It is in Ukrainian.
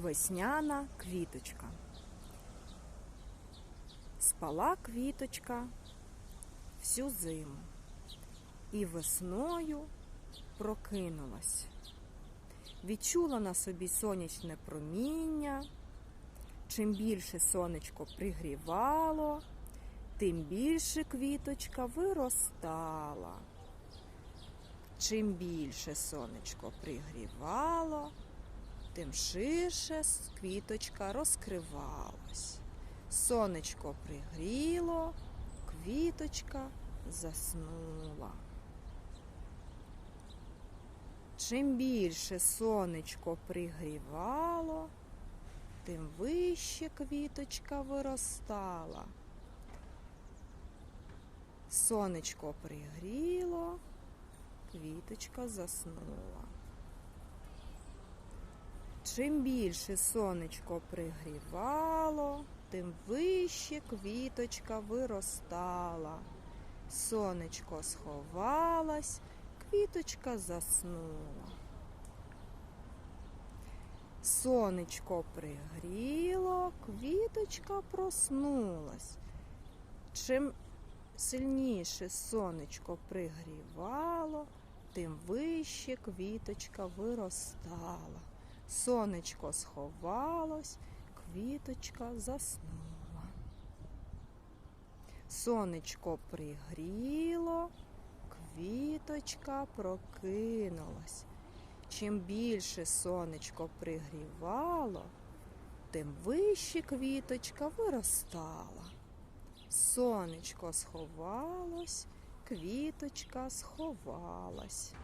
Весняна квіточка. Спала квіточка всю зиму і весною прокинулась. Відчула на собі сонячне проміння. Чим більше сонечко пригрівало, тим більше квіточка виростала. Чим більше сонечко пригрівало, тим ширше квіточка розкривалась. Сонечко пригріло, квіточка заснула. Чим більше сонечко пригрівало, тим вище квіточка виростала. Сонечко пригріло, квіточка заснула. Чим більше сонечко пригрівало, тим вище квіточка виростала. Сонечко сховалась, квіточка заснула. Сонечко пригріло, квіточка проснулась. Чим сильніше сонечко пригрівало, тим вище квіточка виростала. Сонечко сховалось, квіточка заснула. Сонечко пригріло, квіточка прокинулась. Чим більше сонечко пригрівало, тим вище квіточка виростала. Сонечко сховалось, квіточка сховалась.